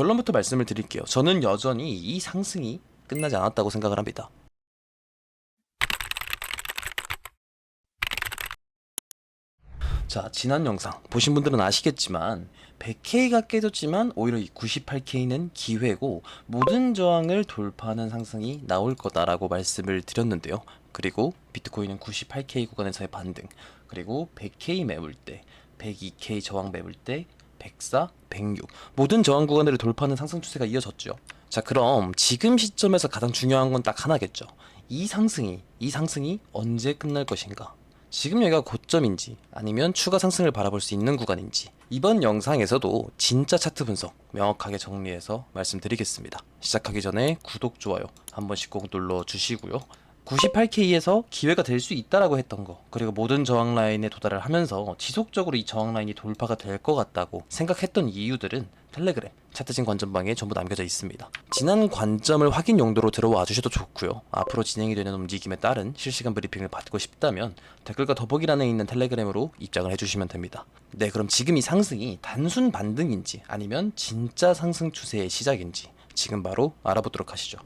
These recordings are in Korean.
결론부터 말씀을 드릴게요. 저는 여전히 이 상승이 끝나지 않았다고 생각을 합니다. 자, 지난 영상 보신 분들은 아시겠지만 100K가 깨졌지만 오히려 이 98K는 기회고 모든 저항을 돌파하는 상승이 나올 거다라고 말씀을 드렸는데요. 그리고 비트코인은 98K 구간에서의 반등, 그리고 100K 매물 때, 102K 저항 매물 때, 104, 106 모든 저항 구간들을 돌파하는 상승 추세가 이어졌죠. 자, 그럼 지금 시점에서 가장 중요한 건 딱 하나겠죠. 이 상승이 이 상승이 언제 끝날 것인가? 지금 여기가 고점인지 아니면 추가 상승을 바라볼 수 있는 구간인지 이번 영상에서도 진짜 차트 분석 명확하게 정리해서 말씀드리겠습니다. 시작하기 전에 구독, 좋아요 한 번씩 꼭 눌러 주시고요. 98K에서 기회가 될 수 있다라고 했던 거 그리고 모든 저항 라인에 도달을 하면서 지속적으로 이 저항 라인이 돌파가 될 것 같다고 생각했던 이유들은 텔레그램 차트진 관전방에 전부 남겨져 있습니다. 지난 관점을 확인 용도로 들어와 주셔도 좋고요. 앞으로 진행이 되는 움직임에 따른 실시간 브리핑을 받고 싶다면 댓글과 더보기란에 있는 텔레그램으로 입장을 해주시면 됩니다. 네, 그럼 지금 이 상승이 단순 반등인지 아니면 진짜 상승 추세의 시작인지 지금 바로 알아보도록 하시죠.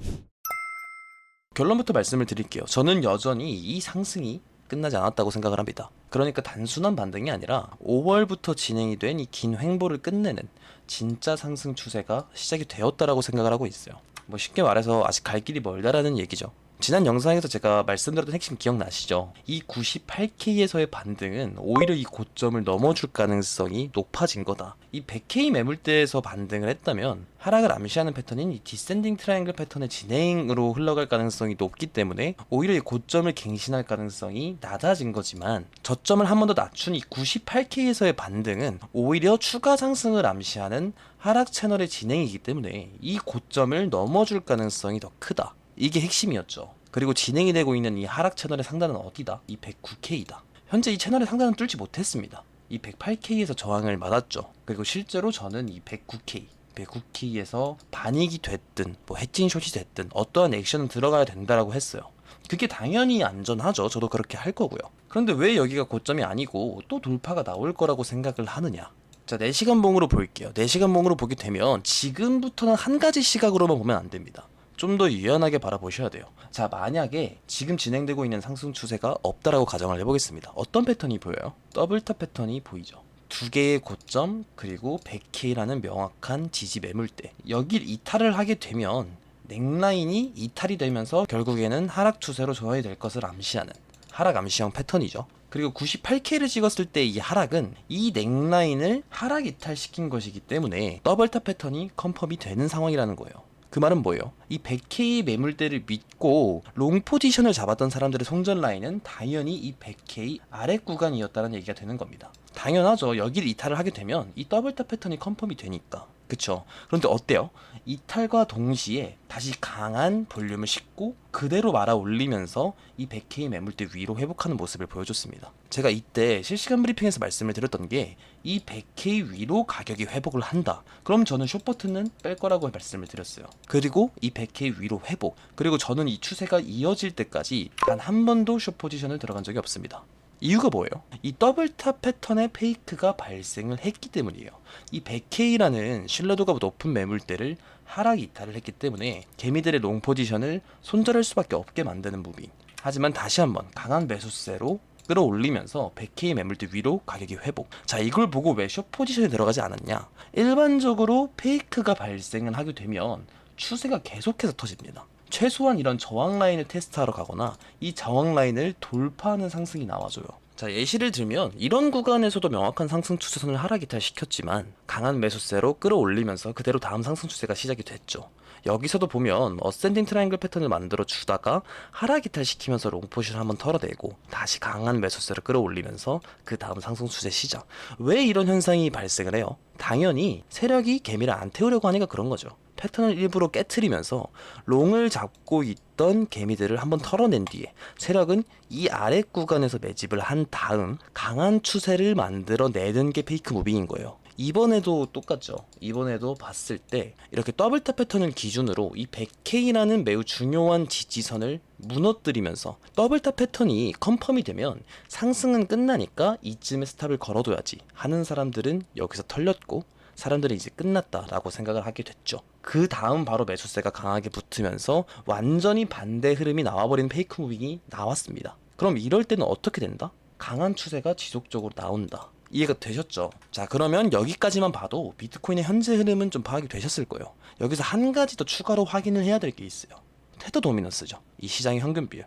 결론부터 말씀을 드릴게요. 저는 여전히 이 상승이 끝나지 않았다고 생각을 합니다. 그러니까 단순한 반등이 아니라 5월부터 진행이 된 이 긴 횡보를 끝내는 진짜 상승 추세가 시작이 되었다라고 생각을 하고 있어요. 뭐 쉽게 말해서 아직 갈 길이 멀다라는 얘기죠. 지난 영상에서 제가 말씀드렸던 핵심 기억나시죠? 이 98K에서의 반등은 오히려 이 고점을 넘어줄 가능성이 높아진 거다. 이 100K 매물대에서 반등을 했다면 하락을 암시하는 패턴인 이 디센딩 트라이앵글 패턴의 진행으로 흘러갈 가능성이 높기 때문에 오히려 이 고점을 갱신할 가능성이 낮아진 거지만 저점을 한 번 더 낮춘 이 98K에서의 반등은 오히려 추가 상승을 암시하는 하락 채널의 진행이기 때문에 이 고점을 넘어줄 가능성이 더 크다. 이게 핵심이었죠. 그리고 진행이 되고 있는 이 하락 채널의 상단은 어디다? 이 109K다. 현재 이 채널의 상단은 뚫지 못했습니다. 이 108K에서 저항을 맞았죠. 그리고 실제로 저는 이 109K, 109K에서 반익이 됐든 뭐 해칭 숏이 됐든 어떠한 액션은 들어가야 된다라고 했어요. 그게 당연히 안전하죠. 저도 그렇게 할 거고요. 그런데 왜 여기가 고점이 아니고 또 돌파가 나올 거라고 생각을 하느냐? 자, 4시간 봉으로 볼게요. 4시간 봉으로 보게 되면 지금부터는 한 가지 시각으로만 보면 안 됩니다. 좀 더 유연하게 바라보셔야 돼요. 자, 만약에 지금 진행되고 있는 상승 추세가 없다라고 가정을 해보겠습니다. 어떤 패턴이 보여요? 더블탑 패턴이 보이죠. 두 개의 고점 그리고 100K라는 명확한 지지 매물대 여길 이탈을 하게 되면 넥라인이 이탈이 되면서 결국에는 하락 추세로 조합이 될 것을 암시하는 하락 암시형 패턴이죠. 그리고 98K를 찍었을 때 이 하락은 이 넥라인을 하락 이탈시킨 것이기 때문에 더블탑 패턴이 컨펌이 되는 상황이라는 거예요. 그 말은 뭐예요? 이 100K 매물대를 믿고 롱 포지션을 잡았던 사람들의 송전 라인은 당연히 이 100K 아래 구간이었다는 얘기가 되는 겁니다. 당연하죠. 여기를 이탈을 하게 되면 이 더블탑 패턴이 컨펌이 되니까. 그쵸? 그런데 어때요? 이탈과 동시에 다시 강한 볼륨을 싣고 그대로 말아 올리면서 이 100K 매물대 위로 회복하는 모습을 보여줬습니다. 제가 이때 실시간 브리핑에서 말씀을 드렸던 게 이 100K 위로 가격이 회복을 한다. 그럼 저는 숏 버튼은 뺄 거라고 말씀을 드렸어요. 그리고 이 100K 위로 회복. 그리고 저는 이 추세가 이어질 때까지 단 한 번도 숏 포지션을 들어간 적이 없습니다. 이유가 뭐예요? 이 더블탑 패턴의 페이크가 발생을 했기 때문이에요. 이 100K라는 신뢰도가 높은 매물대를 하락 이탈을 했기 때문에 개미들의 롱 포지션을 손절할 수밖에 없게 만드는 무빙. 하지만 다시 한번 강한 매수세로 끌어올리면서 100K 매물대 위로 가격이 회복. 자, 이걸 보고 왜 숏 포지션에 들어가지 않았냐? 일반적으로 페이크가 발생을 하게 되면 추세가 계속해서 터집니다. 최소한 이런 저항 라인을 테스트하러 가거나 이 저항 라인을 돌파하는 상승이 나와줘요. 자 예시를 들면 이런 구간에서도 명확한 상승 추세선을 하락 이탈 시켰지만 강한 매수세로 끌어올리면서 그대로 다음 상승 추세가 시작이 됐죠. 여기서도 보면 어센딩 트라이앵글 패턴을 만들어 주다가 하락 이탈 시키면서 롱포시를 한번 털어내고 다시 강한 매수세를 끌어올리면서 그 다음 상승 추세 시작. 왜 이런 현상이 발생을 해요? 당연히 세력이 개미를 안 태우려고 하니까 그런 거죠. 패턴을 일부러 깨트리면서 롱을 잡고 있던 개미들을 한번 털어낸 뒤에 세력은 이 아래 구간에서 매집을 한 다음 강한 추세를 만들어 내는 게 페이크 무빙인 거예요. 이번에도 똑같죠. 이번에도 봤을 때 이렇게 더블탑 패턴을 기준으로 이 100K라는 매우 중요한 지지선을 무너뜨리면서 더블탑 패턴이 컨펌이 되면 상승은 끝나니까 이쯤에 스탑을 걸어둬야지 하는 사람들은 여기서 털렸고 사람들이 이제 끝났다라고 생각을 하게 됐죠. 그 다음 바로 매수세가 강하게 붙으면서 완전히 반대 흐름이 나와버린 페이크 무빙이 나왔습니다. 그럼 이럴 때는 어떻게 된다? 강한 추세가 지속적으로 나온다. 이해가 되셨죠? 자, 그러면 여기까지만 봐도 비트코인의 현재 흐름은 좀 파악이 되셨을 거예요. 여기서 한 가지 더 추가로 확인을 해야 될 게 있어요. 테드 도미넌스죠. 이 시장의 현금 비율.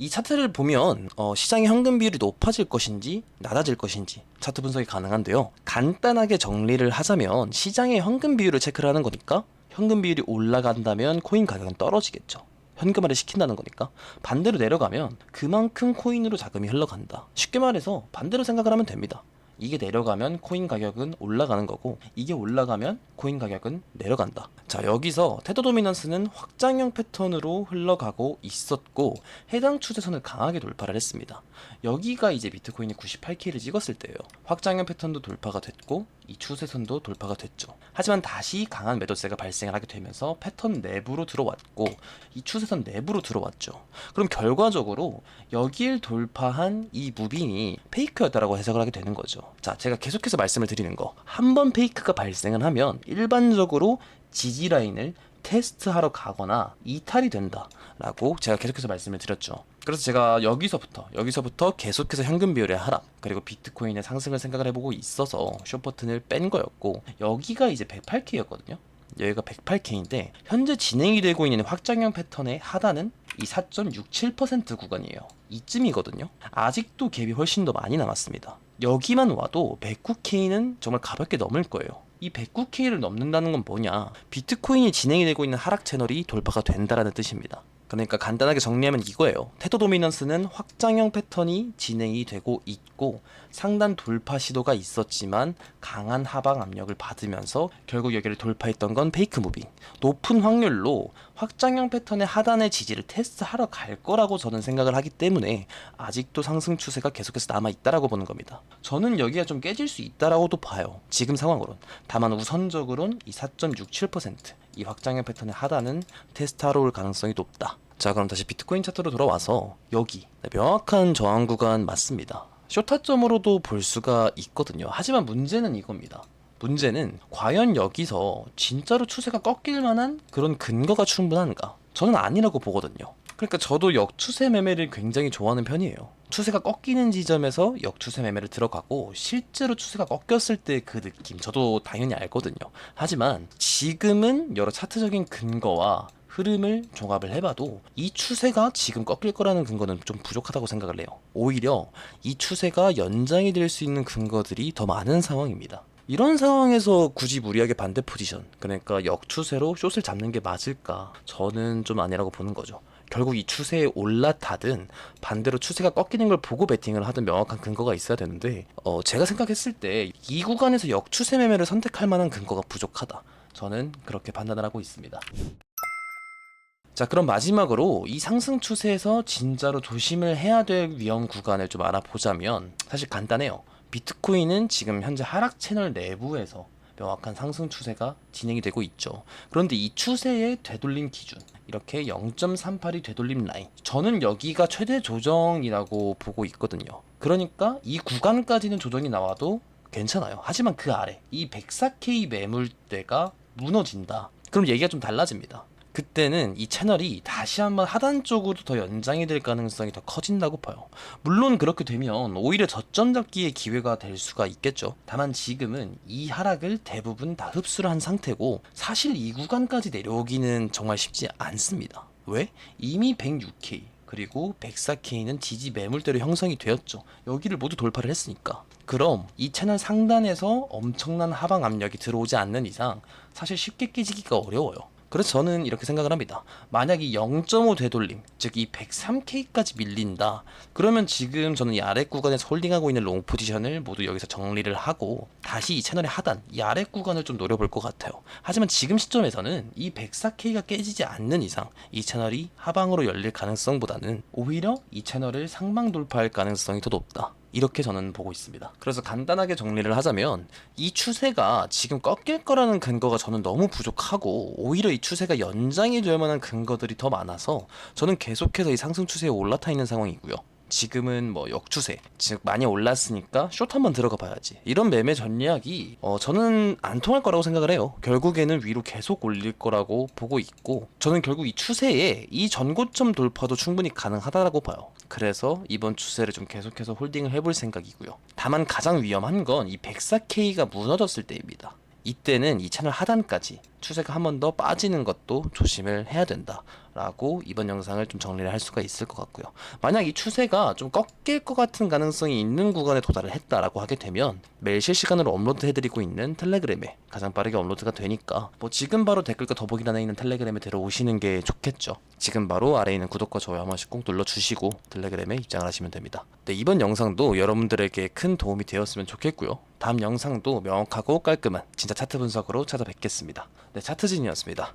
이 차트를 보면 어, 시장의 현금 비율이 높아질 것인지 낮아질 것인지 차트 분석이 가능한데요. 간단하게 정리를 하자면 시장의 현금 비율을 체크를 하는 거니까 현금 비율이 올라간다면 코인 가격은 떨어지겠죠. 현금화를 시킨다는 거니까 반대로 내려가면 그만큼 코인으로 자금이 흘러간다. 쉽게 말해서 반대로 생각을 하면 됩니다. 이게 내려가면 코인 가격은 올라가는 거고 이게 올라가면 코인 가격은 내려간다. 자 여기서 테더 도미넌스는 확장형 패턴으로 흘러가고 있었고 해당 추세선을 강하게 돌파를 했습니다. 여기가 이제 비트코인이 98K를 찍었을 때예요. 확장형 패턴도 돌파가 됐고 이 추세선도 돌파가 됐죠. 하지만 다시 강한 매도세가 발생을 하게 되면서 패턴 내부로 들어왔고 이 추세선 내부로 들어왔죠. 그럼 결과적으로 여길 돌파한 이 무빙이 페이크였다라고 해석을 하게 되는 거죠. 자, 제가 계속해서 말씀을 드리는 거. 한 번 페이크가 발생을 하면 일반적으로 지지 라인을 테스트하러 가거나 이탈이 된다라고 제가 계속해서 말씀을 드렸죠. 그래서 제가 여기서부터 여기서부터 계속해서 현금 비율의 하락 그리고 비트코인의 상승을 생각을 해보고 있어서 숏 버튼을 뺀 거였고 여기가 이제 108K였거든요. 여기가 108K인데 현재 진행이 되고 있는 확장형 패턴의 하단은 이 4.67% 구간이에요. 이쯤이거든요. 아직도 갭이 훨씬 더 많이 남았습니다. 여기만 와도 109K는 정말 가볍게 넘을 거예요. 이 109K를 넘는다는 건 뭐냐? 비트코인이 진행이 되고 있는 하락 채널이 돌파가 된다라는 뜻입니다. 그러니까 간단하게 정리하면 이거예요. 테더 도미넌스는 확장형 패턴이 진행이 되고 있고 상단 돌파 시도가 있었지만 강한 하방 압력을 받으면서 결국 여기를 돌파했던 건 페이크 무빙. 높은 확률로 확장형 패턴의 하단의 지지를 테스트하러 갈 거라고 저는 생각을 하기 때문에 아직도 상승 추세가 계속해서 남아 있다라고 보는 겁니다. 저는 여기가 좀 깨질 수 있다라고도 봐요. 지금 상황으로는. 다만 우선적으로는 이 4.67%이 확장형 패턴의 하단은 테스트하러 올 가능성이 높다. 자 그럼 다시 비트코인 차트로 돌아와서 여기 네, 명확한 저항 구간 맞습니다. 쇼타점으로도 볼 수가 있거든요. 하지만 문제는 이겁니다. 문제는 과연 여기서 진짜로 추세가 꺾일 만한 그런 근거가 충분한가? 저는 아니라고 보거든요. 그러니까 저도 역추세 매매를 굉장히 좋아하는 편이에요. 추세가 꺾이는 지점에서 역추세 매매를 들어가고 실제로 추세가 꺾였을 때 그 느낌 저도 당연히 알거든요. 하지만 지금은 여러 차트적인 근거와 흐름을 종합을 해봐도 이 추세가 지금 꺾일 거라는 근거는 좀 부족하다고 생각을 해요. 오히려 이 추세가 연장이 될 수 있는 근거들이 더 많은 상황입니다. 이런 상황에서 굳이 무리하게 반대 포지션, 그러니까 역추세로 숏을 잡는 게 맞을까? 저는 좀 아니라고 보는 거죠. 결국 이 추세에 올라타든 반대로 추세가 꺾이는 걸 보고 베팅을 하든 명확한 근거가 있어야 되는데 어, 제가 생각했을 때 이 구간에서 역추세 매매를 선택할 만한 근거가 부족하다. 저는 그렇게 판단을 하고 있습니다. 자, 그럼 마지막으로 이 상승 추세에서 진짜로 조심을 해야 될 위험 구간을 좀 알아보자면 사실 간단해요. 비트코인은 지금 현재 하락 채널 내부에서 명확한 상승 추세가 진행이 되고 있죠. 그런데 이 추세의 되돌림 기준 이렇게 0.38이 되돌림 라인 저는 여기가 최대 조정이라고 보고 있거든요. 그러니까 이 구간까지는 조정이 나와도 괜찮아요. 하지만 그 아래 이 104K 매물대가 무너진다. 그럼 얘기가 좀 달라집니다. 그때는 이 채널이 다시 한번 하단 쪽으로 더 연장이 될 가능성이 더 커진다고 봐요. 물론 그렇게 되면 오히려 저점 잡기의 기회가 될 수가 있겠죠. 다만 지금은 이 하락을 대부분 다 흡수를 한 상태고 사실 이 구간까지 내려오기는 정말 쉽지 않습니다. 왜? 이미 106K 그리고 104K는 지지 매물대로 형성이 되었죠. 여기를 모두 돌파를 했으니까. 그럼 이 채널 상단에서 엄청난 하방 압력이 들어오지 않는 이상 사실 쉽게 깨지기가 어려워요. 그래서 저는 이렇게 생각을 합니다. 만약 이 0.5 되돌림, 즉 이 103K까지 밀린다. 그러면 지금 저는 이 아래 구간에서 홀딩하고 있는 롱 포지션을 모두 여기서 정리를 하고 다시 이 채널의 하단, 이 아래 구간을 좀 노려볼 것 같아요. 하지만 지금 시점에서는 이 104K가 깨지지 않는 이상 이 채널이 하방으로 열릴 가능성보다는 오히려 이 채널을 상방 돌파할 가능성이 더 높다. 이렇게 저는 보고 있습니다. 그래서 간단하게 정리를 하자면 이 추세가 지금 꺾일 거라는 근거가 저는 너무 부족하고 오히려 이 추세가 연장이 될 만한 근거들이 더 많아서 저는 계속해서 이 상승 추세에 올라타 있는 상황이고요. 지금은 뭐 역추세 즉 많이 올랐으니까 숏 한번 들어가 봐야지. 이런 매매 전략이 어, 저는 안 통할 거라고 생각을 해요. 결국에는 위로 계속 올릴 거라고 보고 있고 저는 결국 이 추세에 이 전고점 돌파도 충분히 가능하다라고 봐요. 그래서 이번 추세를 좀 계속해서 홀딩을 해볼 생각이고요. 다만 가장 위험한 건 이 104K가 무너졌을 때입니다 이때는 이 채널 하단까지 추세가 한 번 더 빠지는 것도 조심을 해야 된다. 라고 이번 영상을 좀 정리를 할 수가 있을 것 같고요. 만약 이 추세가 좀 꺾일 것 같은 가능성이 있는 구간에 도달을 했다라고 하게 되면 매일 실시간으로 업로드 해드리고 있는 텔레그램에 가장 빠르게 업로드가 되니까 뭐 지금 바로 댓글과 더보기란에 있는 텔레그램에 들어오시는 게 좋겠죠. 지금 바로 아래에 있는 구독과 좋아요 한 번씩 꼭 눌러주시고 텔레그램에 입장을 하시면 됩니다. 네, 이번 영상도 여러분들에게 큰 도움이 되었으면 좋겠고요. 다음 영상도 명확하고 깔끔한 진짜 차트 분석으로 찾아뵙겠습니다. 네, 차트진이었습니다.